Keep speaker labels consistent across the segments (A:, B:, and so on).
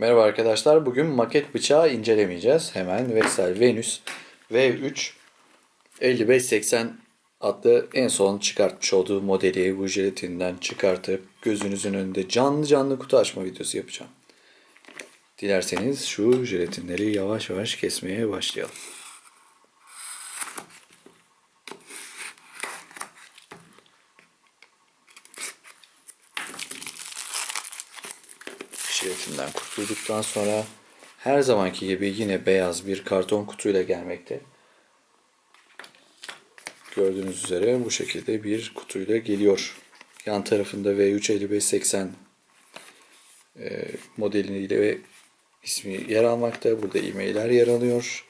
A: Merhaba arkadaşlar. Bugün maket bıçağı incelemeyeceğiz. Hemen Vestel Venus V3 5580 adlı en son çıkartmış olduğu modeli bu jelatinden çıkartıp gözünüzün önünde canlı canlı kutu açma videosu yapacağım. Dilerseniz şu jelatinleri yavaş yavaş kesmeye başlayalım. Kurtulduktan sonra her zamanki gibi yine beyaz bir karton kutuyla gelmekte. Gördüğünüz üzere bu şekilde bir kutuyla geliyor. Yan tarafında V35580 e, modeliyle ve ismi yer almakta. Burada e-mailler yer alıyor.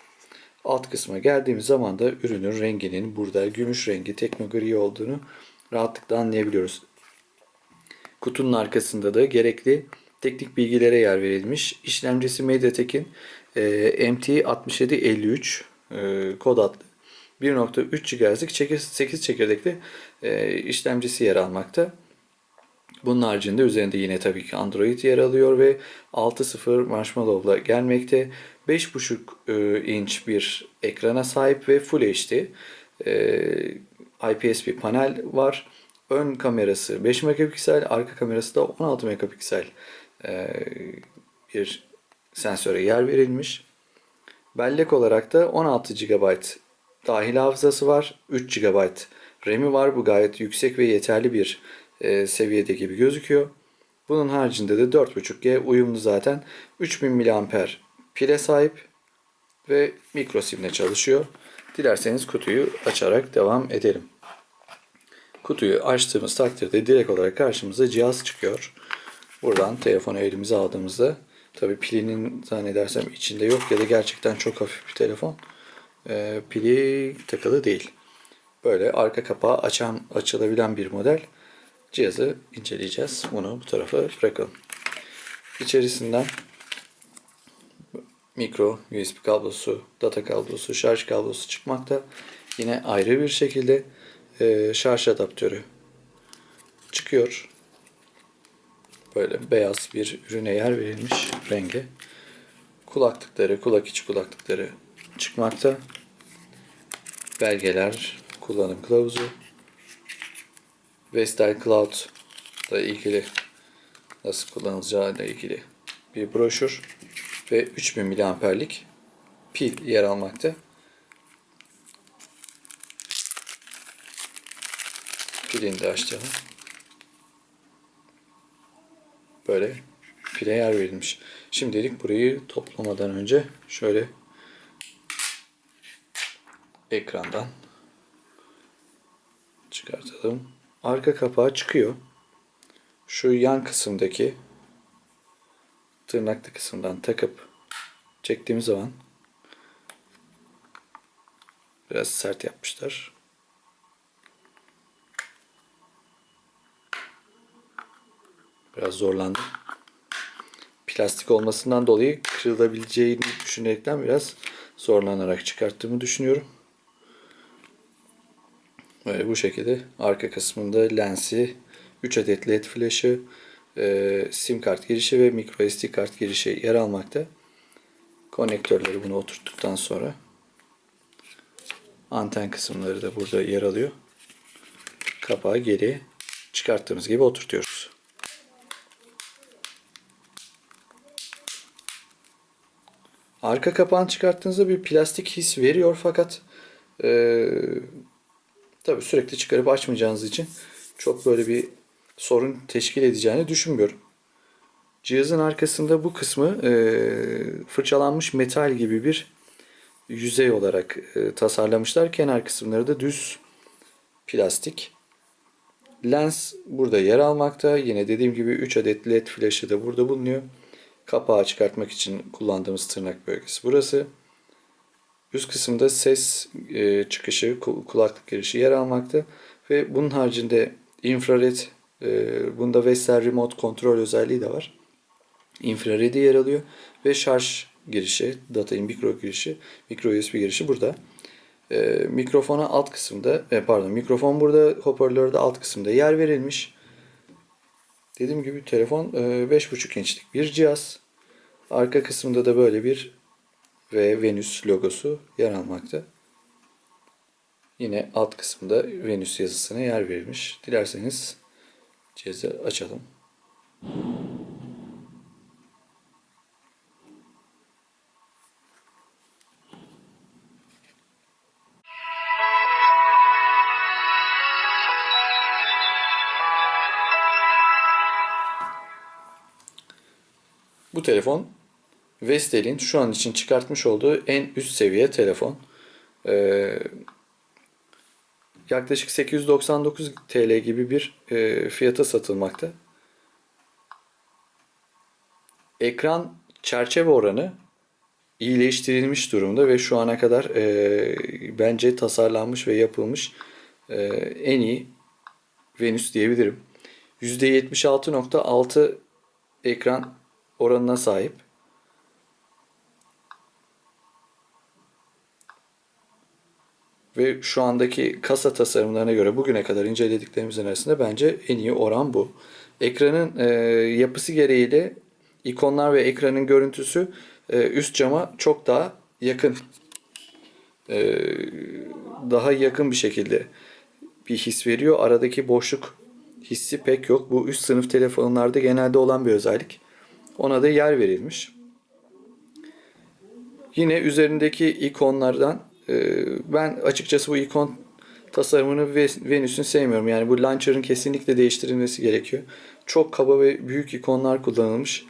A: Alt kısma geldiğimiz zaman da ürünün renginin burada gümüş rengi teknogri olduğunu rahatlıkla anlayabiliyoruz. Kutunun arkasında da gerekli teknik bilgilere yer verilmiş. İşlemcisi MediaTek'in e, MT6753 e, kod adlı 1.3 GHz'lik 8 çekirdekli e, işlemcisi yer almakta. Bunun haricinde üzerinde yine tabii ki Android yer alıyor ve 6.0 Marshmallow'la gelmekte. 5.5 e, inç bir ekrana sahip ve Full HD e, IPS bir panel var. Ön kamerası 5 megapiksel, arka kamerası da 16 megapiksel bir sensöre yer verilmiş. Bellek olarak da 16 GB dahil hafızası var. 3 GB RAM'i var. Bu gayet yüksek ve yeterli bir e, seviyede gibi gözüküyor. Bunun haricinde de 4.5G uyumlu zaten. 3000 mAh pile sahip ve mikro simle çalışıyor. Dilerseniz kutuyu açarak devam edelim. Kutuyu açtığımız takdirde direkt olarak karşımıza cihaz çıkıyor. Buradan telefonu elimize aldığımızda tabi pilinin zannedersem içinde yok ya da gerçekten çok hafif bir telefon. Ee, pili takılı değil. Böyle arka kapağı açan, açılabilen bir model. Cihazı inceleyeceğiz. Bunu bu tarafa bırakalım. İçerisinden mikro USB kablosu, data kablosu, şarj kablosu çıkmakta. Yine ayrı bir şekilde e, şarj adaptörü çıkıyor. Böyle beyaz bir ürüne yer verilmiş rengi. Kulaklıkları, kulak içi kulaklıkları çıkmakta. Belgeler, kullanım kılavuzu. Vestel Cloud ile ilgili nasıl kullanılacağı ile ilgili bir broşür ve 3000 miliamperlik pil yer almakta. Pilini de açalım. Böyle pile yer verilmiş. Şimdilik burayı toplamadan önce şöyle ekrandan çıkartalım. Arka kapağı çıkıyor. Şu yan kısımdaki tırnaklı kısımdan takıp çektiğimiz zaman biraz sert yapmışlar. Biraz zorlandım. Plastik olmasından dolayı kırılabileceğini düşünerekten biraz zorlanarak çıkarttığımı düşünüyorum. Böyle bu şekilde arka kısmında lensi, 3 adet led flaşı, e, sim kart girişi ve micro SD kart girişi yer almakta. Konnektörleri bunu oturttuktan sonra anten kısımları da burada yer alıyor. Kapağı geri çıkarttığımız gibi oturtuyoruz. Arka kapağını çıkarttığınızda bir plastik his veriyor fakat e, tabii sürekli çıkarıp açmayacağınız için çok böyle bir sorun teşkil edeceğini düşünmüyorum. Cihazın arkasında bu kısmı e, fırçalanmış metal gibi bir yüzey olarak e, tasarlamışlar. Kenar kısımları da düz plastik. Lens burada yer almakta. Yine dediğim gibi 3 adet led flaşı da burada bulunuyor. Kapağı çıkartmak için kullandığımız tırnak bölgesi burası. Üst kısımda ses e, çıkışı, kulaklık girişi yer almakta. Ve bunun haricinde infrared, e, bunda Vestel Remote kontrol özelliği de var. Infraredi yer alıyor. Ve şarj girişi, data in mikro girişi, mikro USB girişi burada. E, mikrofona alt kısımda, e, pardon mikrofon burada, hoparlörde alt kısımda yer verilmiş. Dediğim gibi telefon 5.5 inçlik bir cihaz. Arka kısmında da böyle bir ve Venüs logosu yer almakta. Yine alt kısmında Venüs yazısına yer verilmiş. Dilerseniz cihazı açalım. Bu telefon Vestel'in şu an için çıkartmış olduğu en üst seviye telefon. Ee, yaklaşık 899 TL gibi bir e, fiyata satılmakta. Ekran çerçeve oranı iyileştirilmiş durumda ve şu ana kadar e, bence tasarlanmış ve yapılmış e, en iyi Venüs diyebilirim. %76.6 ekran oranına sahip. Ve şu andaki kasa tasarımlarına göre bugüne kadar incelediklerimizin arasında bence en iyi oran bu. Ekranın e, yapısı gereğiyle ikonlar ve ekranın görüntüsü e, üst cama çok daha yakın. E, daha yakın bir şekilde bir his veriyor. Aradaki boşluk hissi pek yok. Bu üst sınıf telefonlarda genelde olan bir özellik. Ona da yer verilmiş. Yine üzerindeki ikonlardan e, ben açıkçası bu ikon tasarımını ve Venüs'ün sevmiyorum. Yani bu launcher'ın kesinlikle değiştirilmesi gerekiyor. Çok kaba ve büyük ikonlar kullanılmış.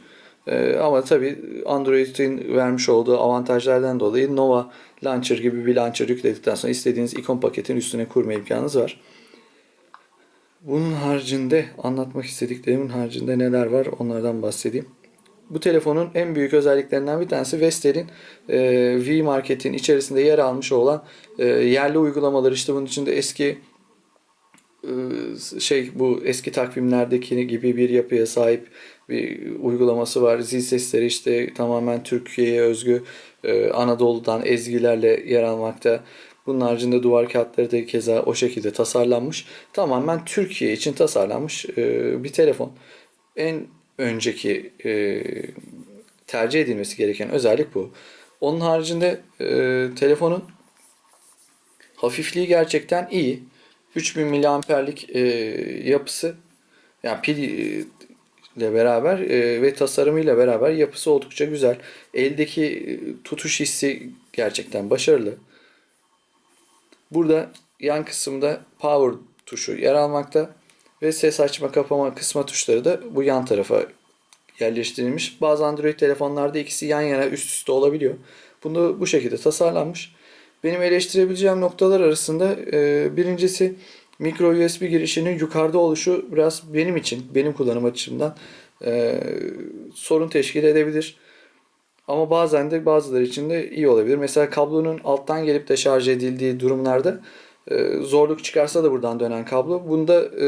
A: E, ama tabi Android'in vermiş olduğu avantajlardan dolayı Nova Launcher gibi bir launcher yükledikten sonra istediğiniz ikon paketin üstüne kurma imkanınız var. Bunun haricinde anlatmak istediklerimin haricinde neler var onlardan bahsedeyim. Bu telefonun en büyük özelliklerinden bir tanesi Vestel'in e, V Market'in içerisinde yer almış olan e, yerli uygulamalar. İşte bunun içinde eski e, şey bu eski takvimlerdeki gibi bir yapıya sahip bir uygulaması var. Zil sesleri işte tamamen Türkiye'ye özgü e, Anadolu'dan ezgilerle yer almakta. Bunun haricinde duvar kağıtları da keza o şekilde tasarlanmış. Tamamen Türkiye için tasarlanmış e, bir telefon. En önceki e, tercih edilmesi gereken özellik bu. Onun haricinde e, telefonun hafifliği gerçekten iyi. 3000 miliamperlik e, yapısı yani pil e, ile beraber e, ve tasarımıyla beraber yapısı oldukça güzel. Eldeki e, tutuş hissi gerçekten başarılı. Burada yan kısımda power tuşu yer almakta ve ses açma kapama kısma tuşları da bu yan tarafa yerleştirilmiş. Bazı Android telefonlarda ikisi yan yana üst üste olabiliyor. Bunu bu şekilde tasarlanmış. Benim eleştirebileceğim noktalar arasında e, birincisi micro USB girişinin yukarıda oluşu biraz benim için, benim kullanım açımdan e, sorun teşkil edebilir. Ama bazen de bazıları için de iyi olabilir. Mesela kablonun alttan gelip de şarj edildiği durumlarda e, zorluk çıkarsa da buradan dönen kablo. Bunda e,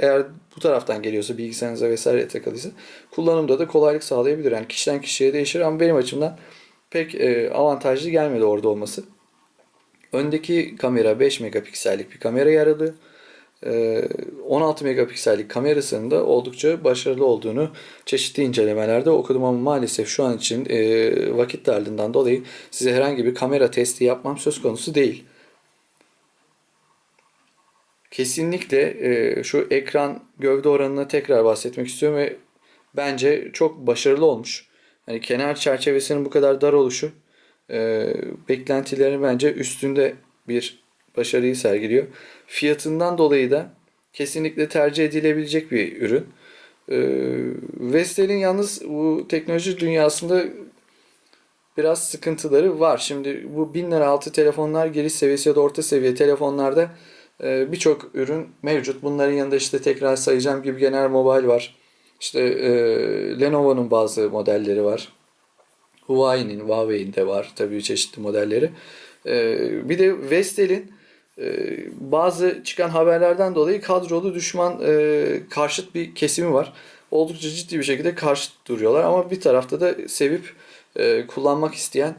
A: eğer bu taraftan geliyorsa bilgisayarınıza vesaire takılıysa kullanımda da kolaylık sağlayabilir. Yani kişiden kişiye değişir ama benim açımdan pek e, avantajlı gelmedi orada olması. Öndeki kamera 5 megapiksellik bir kamera yer alıyor. 16 megapiksellik kamerasının da oldukça başarılı olduğunu çeşitli incelemelerde okudum ama maalesef şu an için vakit darlığından dolayı size herhangi bir kamera testi yapmam söz konusu değil. Kesinlikle şu ekran gövde oranına tekrar bahsetmek istiyorum ve bence çok başarılı olmuş. Hani kenar çerçevesinin bu kadar dar oluşu beklentilerin bence üstünde bir başarıyı sergiliyor. Fiyatından dolayı da kesinlikle tercih edilebilecek bir ürün. Ee, Vestel'in yalnız bu teknoloji dünyasında biraz sıkıntıları var. Şimdi bu 1000 lira altı telefonlar giriş seviyesi ya da orta seviye telefonlarda e, birçok ürün mevcut. Bunların yanında işte tekrar sayacağım gibi General Mobile var. İşte e, Lenovo'nun bazı modelleri var. Huawei'nin, Huawei'in de var tabii çeşitli modelleri. E, bir de Vestel'in ee, bazı çıkan haberlerden dolayı kadrolu düşman e, karşıt bir kesimi var. Oldukça ciddi bir şekilde karşıt duruyorlar ama bir tarafta da sevip e, kullanmak isteyen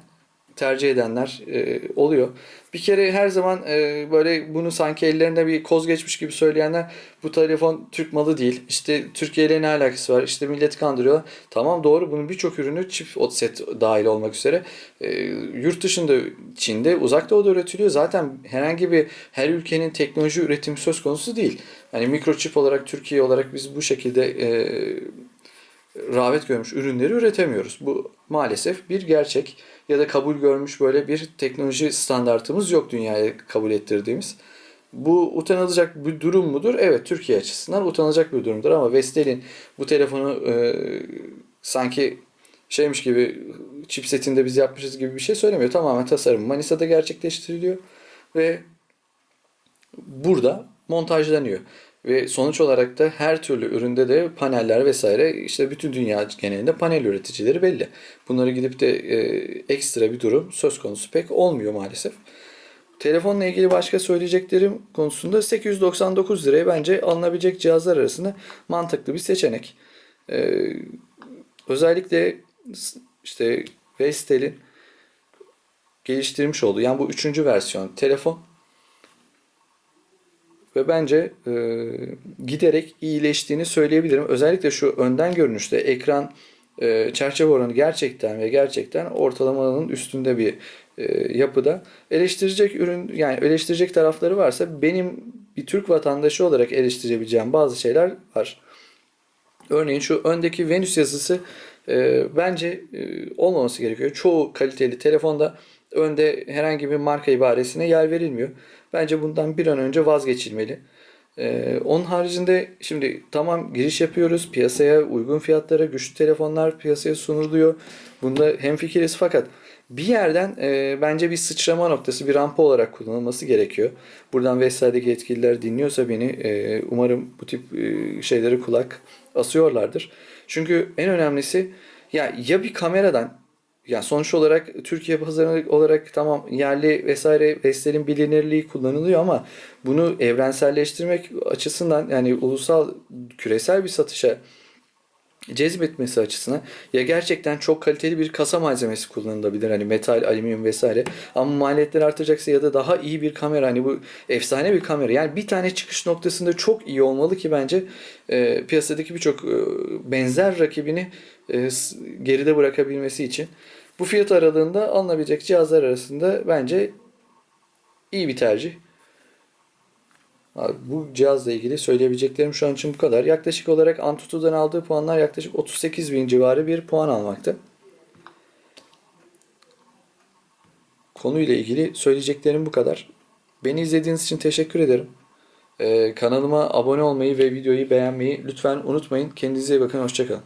A: tercih edenler e, oluyor. Bir kere her zaman e, böyle bunu sanki ellerinde bir koz geçmiş gibi söyleyenler bu telefon Türk malı değil. İşte Türkiye ile ne alakası var? İşte milleti kandırıyorlar. Tamam doğru bunun birçok ürünü çift set dahil olmak üzere e, yurt dışında Çin'de uzak doğuda üretiliyor. Zaten herhangi bir her ülkenin teknoloji üretimi söz konusu değil. Hani mikroçip olarak Türkiye olarak biz bu şekilde e, rağbet görmüş ürünleri üretemiyoruz. Bu maalesef bir gerçek ya da kabul görmüş böyle bir teknoloji standartımız yok dünyaya kabul ettirdiğimiz. Bu utanılacak bir durum mudur? Evet Türkiye açısından utanılacak bir durumdur ama Vestel'in bu telefonu e, sanki şeymiş gibi chipsetinde biz yapmışız gibi bir şey söylemiyor. Tamamen tasarım Manisa'da gerçekleştiriliyor ve burada montajlanıyor. Ve sonuç olarak da her türlü üründe de paneller vesaire işte bütün dünya genelinde panel üreticileri belli. Bunları gidip de e, ekstra bir durum söz konusu pek olmuyor maalesef. Telefonla ilgili başka söyleyeceklerim konusunda 899 liraya bence alınabilecek cihazlar arasında mantıklı bir seçenek. Ee, özellikle işte Vestel'in geliştirmiş olduğu yani bu üçüncü versiyon telefon ve bence e, giderek iyileştiğini söyleyebilirim. Özellikle şu önden görünüşte ekran e, çerçeve oranı gerçekten ve gerçekten ortalamanın üstünde bir e, yapıda. Eleştirecek ürün yani eleştirecek tarafları varsa benim bir Türk vatandaşı olarak eleştirebileceğim bazı şeyler var. Örneğin şu öndeki Venüs yazısı e, bence e, olmaması gerekiyor. Çoğu kaliteli telefonda önde herhangi bir marka ibaresine yer verilmiyor. Bence bundan bir an önce vazgeçilmeli. E, onun haricinde şimdi tamam giriş yapıyoruz. Piyasaya uygun fiyatlara güçlü telefonlar piyasaya sunuluyor. Bunda hemfikiriz fakat bir yerden e, bence bir sıçrama noktası, bir rampa olarak kullanılması gerekiyor. Buradan Vestel'deki yetkililer dinliyorsa beni e, umarım bu tip e, şeyleri kulak asıyorlardır. Çünkü en önemlisi ya ya bir kameradan yani sonuç olarak Türkiye pazarı olarak tamam yerli vesaire Vestel'in bilinirliği kullanılıyor ama bunu evrenselleştirmek açısından yani ulusal küresel bir satışa cezbetmesi açısından ya gerçekten çok kaliteli bir kasa malzemesi kullanılabilir hani metal, alüminyum vesaire. Ama maliyetler artacaksa ya da daha iyi bir kamera hani bu efsane bir kamera. Yani bir tane çıkış noktasında çok iyi olmalı ki bence e, piyasadaki birçok e, benzer rakibini e, geride bırakabilmesi için. Bu fiyat aralığında alınabilecek cihazlar arasında bence iyi bir tercih. Abi bu cihazla ilgili söyleyebileceklerim şu an için bu kadar. Yaklaşık olarak Antutu'dan aldığı puanlar yaklaşık 38 bin civarı bir puan almakta. Konuyla ilgili söyleyeceklerim bu kadar. Beni izlediğiniz için teşekkür ederim. Ee, kanalıma abone olmayı ve videoyu beğenmeyi lütfen unutmayın. Kendinize iyi bakın. Hoşçakalın.